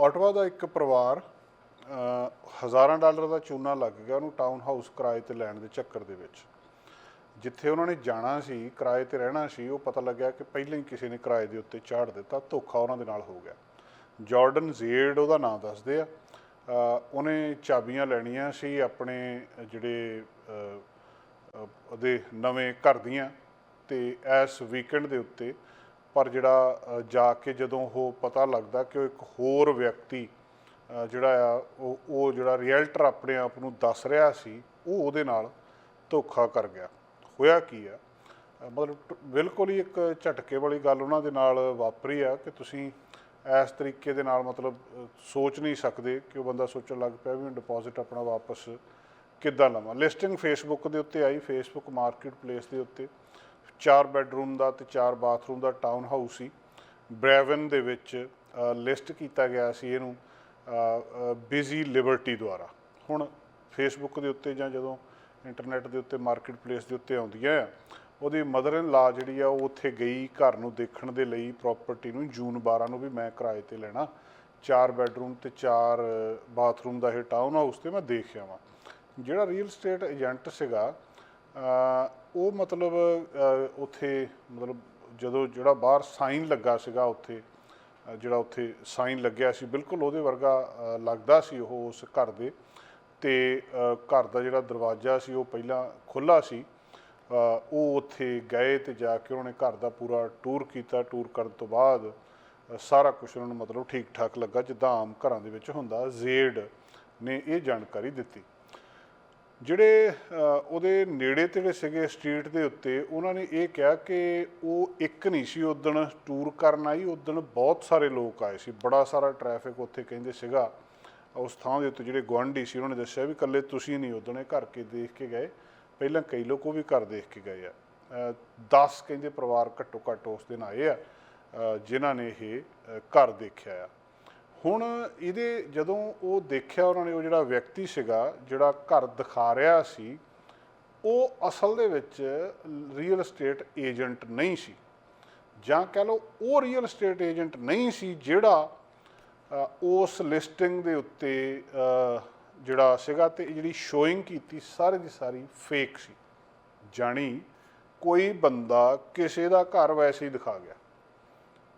Ottawa ਦਾ ਇੱਕ ਪਰਿਵਾਰ ਹਜ਼ਾਰਾਂ ਡਾਲਰ ਦਾ ਚੂਨਾ ਲੱਗ ਗਿਆ ਉਹਨੂੰ ਟਾਊਨ ਹਾਊਸ ਕਿਰਾਏ ਤੇ ਲੈਣ ਦੇ ਚੱਕਰ ਦੇ ਵਿੱਚ। ਜਿੱਥੇ ਉਹਨਾਂ ਨੇ ਜਾਣਾ ਸੀ, ਕਿਰਾਏ ਤੇ ਰਹਿਣਾ ਸੀ, ਉਹ ਪਤਾ ਲੱਗਿਆ ਕਿ ਪਹਿਲਾਂ ਹੀ ਕਿਸੇ ਨੇ ਕਿਰਾਏ ਦੇ ਉੱਤੇ ਚਾੜ ਦਿੱਤਾ, ਧੋਖਾ ਉਹਨਾਂ ਦੇ ਨਾਲ ਹੋ ਗਿਆ। ਜਾਰਡਨ ਜ਼ੇਡ ਉਹਦਾ ਨਾਮ ਦੱਸਦੇ ਆ ਉਹਨੇ ਚਾਬੀਆਂ ਲੈਣੀਆਂ ਸੀ ਆਪਣੇ ਜਿਹੜੇ ਉਹਦੇ ਨਵੇਂ ਘਰ ਦੀਆਂ ਤੇ ਇਸ ਵੀਕਐਂਡ ਦੇ ਉੱਤੇ ਪਰ ਜਿਹੜਾ ਜਾ ਕੇ ਜਦੋਂ ਉਹ ਪਤਾ ਲੱਗਦਾ ਕਿ ਉਹ ਇੱਕ ਹੋਰ ਵਿਅਕਤੀ ਜਿਹੜਾ ਆ, ਉਹ ਉਹ ਜਿਹੜਾ ਰੀਅਲਟਰ ਆਪਣੇ ਆਪ ਨੂੰ ਦੱਸ ਰਿਹਾ ਸੀ, ਉਹ ਉਹਦੇ ਨਾਲ ਧੋਖਾ ਕਰ ਗਿਆ। ਹੋਇਆ ਕੀ ਆ? ਮਤਲਬ ਬਿਲਕੁਲ ਹੀ ਇੱਕ ਝਟਕੇ ਵਾਲੀ ਗੱਲ ਉਹਨਾਂ ਦੇ ਨਾਲ ਵਾਪਰੀ ਆ ਕਿ ਤੁਸੀਂ ਇਸ ਤਰੀਕੇ ਦੇ ਨਾਲ ਮਤਲਬ ਸੋਚ ਨਹੀਂ ਸਕਦੇ ਕਿ ਉਹ ਬੰਦਾ ਸੋਚਣ ਲੱਗ ਪਿਆ ਵੀ ਮੈਂ ਡਿਪੋਜ਼ਿਟ ਆਪਣਾ ਵਾਪਸ ਕਿੱਦਾਂ ਲਵਾਂ। ਲਿਸਟਿੰਗ ਫੇਸਬੁੱਕ ਦੇ ਉੱਤੇ ਆਈ ਫੇਸਬੁੱਕ ਮਾਰਕੀਟ ਪਲੇਸ ਦੇ ਉੱਤੇ। ਚਾਰ ਬੈੱਡਰੂਮ ਦਾ ਤੇ ਚਾਰ ਬਾਥਰੂਮ ਦਾ ਟਾਊਨ ਹਾਊਸ ਸੀ। ਬ੍ਰੈਵਨ ਦੇ ਵਿੱਚ ਲਿਸਟ ਕੀਤਾ ਗਿਆ ਸੀ ਇਹਨੂੰ ਬਿਜ਼ੀ ਲਿਬਰਟੀ ਦੁਆਰਾ। ਹੁਣ ਫੇਸਬੁੱਕ ਦੇ ਉੱਤੇ ਜਾਂ ਜਦੋਂ ਇੰਟਰਨੈਟ ਦੇ ਉੱਤੇ ਮਾਰਕੀਟ ਪਲੇਸ ਦੇ ਉੱਤੇ ਆਉਂਦੀਆਂ ਆ, ਉਹਦੀ ਮਦਰ ਇਨ ਲਾ ਜਿਹੜੀ ਆ, ਉਹ ਉੱਥੇ ਗਈ ਘਰ ਨੂੰ ਦੇਖਣ ਦੇ ਲਈ ਪ੍ਰਾਪਰਟੀ ਨੂੰ, ਜੂਨ 12 ਨੂੰ ਵੀ ਮੈਂ ਕਿਰਾਏ ਤੇ ਲੈਣਾ। ਚਾਰ ਬੈੱਡਰੂਮ ਤੇ ਚਾਰ ਬਾਥਰੂਮ ਦਾ ਇਹ ਟਾਊਨ ਹਾਊਸ ਤੇ ਮੈਂ ਦੇਖਿਆ ਵਾਂ ਜਿਹੜਾ ਰੀਅਲ ਸਟੇਟ ਏਜੰਟ ਸੀਗਾ ਉਹ ਮਤਲਬ ਅ, ਉੱਥੇ ਮਤਲਬ ਜਦੋਂ ਜਿਹੜਾ ਬਾਹਰ ਸਾਈਨ ਲੱਗਾ ਸੀਗਾ ਉੱਥੇ ਅ, ਜਿਹੜਾ ਉੱਥੇ ਸਾਈਨ ਲੱਗਿਆ ਸੀ ਬਿਲਕੁਲ ਉਹਦੇ ਵਰਗਾ ਅ, ਲੱਗਦਾ ਸੀ ਉਹ ਉਸ ਘਰ ਦੇ। ਤੇ ਅ, ਘਰ ਦਾ ਜਿਹੜਾ ਦਰਵਾਜ਼ਾ ਸੀ ਉਹ ਪਹਿਲਾਂ ਖੁੱਲਾ ਸੀ। ਅ, ਉਹ ਉੱਥੇ ਗਏ ਤੇ ਜਾ ਕੇ ਉਹਨਾਂ ਨੇ ਘਰ ਦਾ ਪੂਰਾ ਟੂਰ ਕੀਤਾ। ਟੂਰ ਕਰਨ ਤੋਂ ਬਾਅਦ ਅ, ਸਾਰਾ ਕੁਝ ਉਹਨਾਂ ਨੂੰ ਮਤਲਬ ਠੀਕ ਠਾਕ ਲੱਗਾ ਜਿੱਦਾਂ ਆਮ ਘਰਾਂ ਦੇ ਵਿੱਚ ਹੁੰਦਾ। ਜ਼ੇਡ ਨੇ ਇਹ ਜਾਣਕਾਰੀ ਦਿੱਤੀ। ਜਿਹੜੇ ਉਹਦੇ ਨੇੜੇ ਤੇੜੇ ਸੀਗੇ ਸਟਰੀਟ ਦੇ ਉੱਤੇ ਉਹਨਾਂ ਨੇ ਇਹ ਕਿਹਾ ਕਿ ਉਹ ਇੱਕ ਨਹੀਂ ਸੀ ਉਦਣ ਟੂਰ ਕਰਨ ਆਈ ਉਦਣ ਬਹੁਤ ਸਾਰੇ ਲੋਕ ਆਏ ਸੀ ਬੜਾ ਸਾਰਾ ਟ੍ਰੈਫਿਕ ਉੱਥੇ ਕਹਿੰਦੇ ਸੀਗਾ। ਉਸ ਥਾਂ ਦੇ ਉੱਤੇ ਜਿਹੜੇ ਗੁਆਂਢੀ ਸੀ ਉਹਨਾਂ ਨੇ ਦੱਸਿਆ ਵੀ ਇਕੱਲੇ ਤੁਸੀਂ ਨਹੀਂ ਉਦਣ ਇਹ ਘਰ ਕੇ ਦੇਖ ਕੇ ਗਏ ਪਹਿਲਾਂ ਕਈ ਲੋਕ ਉਹ ਵੀ ਘਰ ਦੇਖ ਕੇ ਗਏ ਆ। 10 ਕਹਿੰਦੇ ਪਰਿਵਾਰ ਘੱਟੋ ਘੱਟ ਉਸ ਦਿਨ ਆਏ ਆ ਅ, ਜਿਨ੍ਹਾਂ ਨੇ ਇਹ ਘਰ ਦੇਖਿਆ ਆ। ਹੁਣ ਇਹਦੇ ਜਦੋਂ ਉਹ ਦੇਖਿਆ ਉਹਨਾਂ ਨੇ, ਉਹ ਜਿਹੜਾ ਵਿਅਕਤੀ ਸੀਗਾ, ਜਿਹੜਾ ਘਰ ਦਿਖਾ ਰਿਹਾ ਸੀ, ਉਹ ਅਸਲ ਦੇ ਵਿੱਚ ਰੀਅਲ ਏਸਟੇਟ ਏਜੰਟ ਨਹੀਂ ਸੀ। ਜਾਂ ਕਹ ਲਓ, ਉਹ ਰੀਅਲ ਏਸਟੇਟ ਏਜੰਟ ਨਹੀਂ ਸੀ ਜਿਹੜਾ ਉਸ ਲਿਸਟਿੰਗ ਦੇ ਉੱਤੇ ਜਿਹੜਾ ਸੀਗਾ ਤੇ ਜਿਹੜੀ ਸ਼ੋਇੰਗ ਕੀਤੀ ਸਾਰੀ ਦੀ ਸਾਰੀ ਫੇਕ ਸੀ। ਜਾਣੀ ਕੋਈ ਬੰਦਾ ਕਿਸੇ ਦਾ ਘਰ ਵੈਸੇ ਹੀ ਦਿਖਾ ਗਿਆ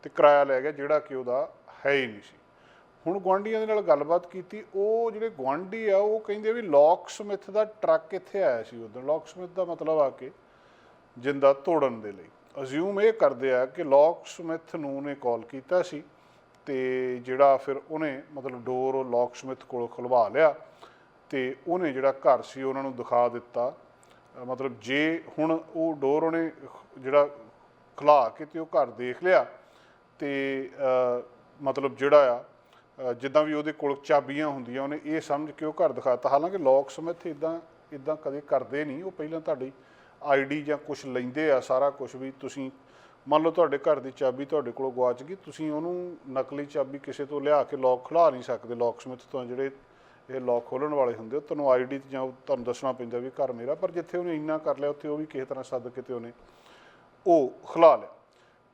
ਤੇ ਕਿਰਾਇਆ ਲੈ ਗਿਆ ਜਿਹੜਾ ਕਿ ਉਹਦਾ ਹੈ ਹੀ ਨਹੀਂ ਸੀ। ਹੁਣ ਗੁਆਂਢੀਆਂ ਦੇ ਨਾਲ ਗੱਲਬਾਤ ਕੀਤੀ, ਉਹ ਜਿਹੜੇ ਗੁਆਂਢੀ ਆ, ਉਹ ਕਹਿੰਦੇ ਵੀ ਲੌਕ ਸਮਿਥ ਦਾ ਟਰੱਕ ਇੱਥੇ ਆਇਆ ਸੀ ਉਦੋਂ। ਲੌਕ ਸਮਿਥ ਦਾ ਮਤਲਬ ਆ ਕੇ ਜਿੰਦਾ ਤੋੜਨ ਦੇ ਲਈ। ਅਸਿਊਮ ਇਹ ਕਰਦੇ ਆ ਕਿ ਲੌਕ ਸਮਿਥ ਨੂੰ ਨੇ ਕਾਲ ਕੀਤਾ ਸੀ ਤੇ ਜਿਹੜਾ ਫਿਰ ਉਹਨੇ ਮਤਲਬ ਡੋਰ ਉਹ ਲੌਕ ਸਮਿਥ ਕੋਲੋਂ ਖੁਲਵਾ ਲਿਆ ਤੇ ਉਹਨੇ ਜਿਹੜਾ ਘਰ ਸੀ ਉਹਨਾਂ ਨੂੰ ਦਿਖਾ ਦਿੱਤਾ। ਮਤਲਬ ਜੇ ਹੁਣ ਉਹ ਡੋਰ ਉਹਨੇ ਜਿਹੜਾ ਖੁਲਾ ਕੇ ਤੇ ਉਹ ਘਰ ਦੇਖ ਲਿਆ ਤੇ ਮਤਲਬ ਜਿਹੜਾ ਆ ਜਿੱਦਾਂ ਵੀ ਉਹਦੇ ਕੋਲ ਚਾਬੀਆਂ ਹੁੰਦੀਆਂ, ਉਹਨੇ ਇਹ ਸਮਝ ਕੇ ਉਹ ਘਰ ਦਿਖਾਤਾ। ਹਾਲਾਂਕਿ ਲੋਕ ਸਮਿਥ ਇਦਾਂ ਇਦਾਂ ਕਦੇ ਕਰਦੇ ਨਹੀਂ। ਉਹ ਪਹਿਲਾਂ ਤੁਹਾਡੀ ਆਈਡੀ ਜਾਂ ਕੁਝ ਲੈਂਦੇ ਆ, ਸਾਰਾ ਕੁਝ ਵੀ ਤੁਸੀਂ, ਮੰਨ ਲਓ ਤੁਹਾਡੇ ਘਰ ਦੀ ਚਾਬੀ ਤੁਹਾਡੇ ਕੋਲੋਂ ਗਵਾਚ ਗਈ ਤੁਸੀਂ ਉਹਨੂੰ ਨਕਲੀ ਚਾਬੀ ਕਿਸੇ ਤੋਂ ਲਿਆ ਕੇ ਲੋਕ ਖੁਲਾ ਨਹੀਂ ਸਕਦੇ। ਲੋਕ ਸਮਿਥ ਤੋਂ ਜਿਹੜੇ ਇਹ ਲੋਕ ਖੋਲਣ ਵਾਲੇ ਹੁੰਦੇ, ਉਹ ਤੁਹਾਨੂੰ ਆਈਡੀ ਤੇ ਜਾਂ ਤੁਹਾਨੂੰ ਦੱਸਣਾ ਪੈਂਦਾ ਵੀ ਘਰ ਮੇਰਾ, ਪਰ ਜਿੱਥੇ ਉਹਨੇ ਇੰਨਾ ਕਰ ਲਿਆ, ਉੱਥੇ ਉਹ ਵੀ ਕਿਸੇ ਤਰ੍ਹਾਂ ਸੱਦ ਕੇ ਤੇ ਉਹਨੇ ਉਹ ਖੁਲਾ ਲਿਆ।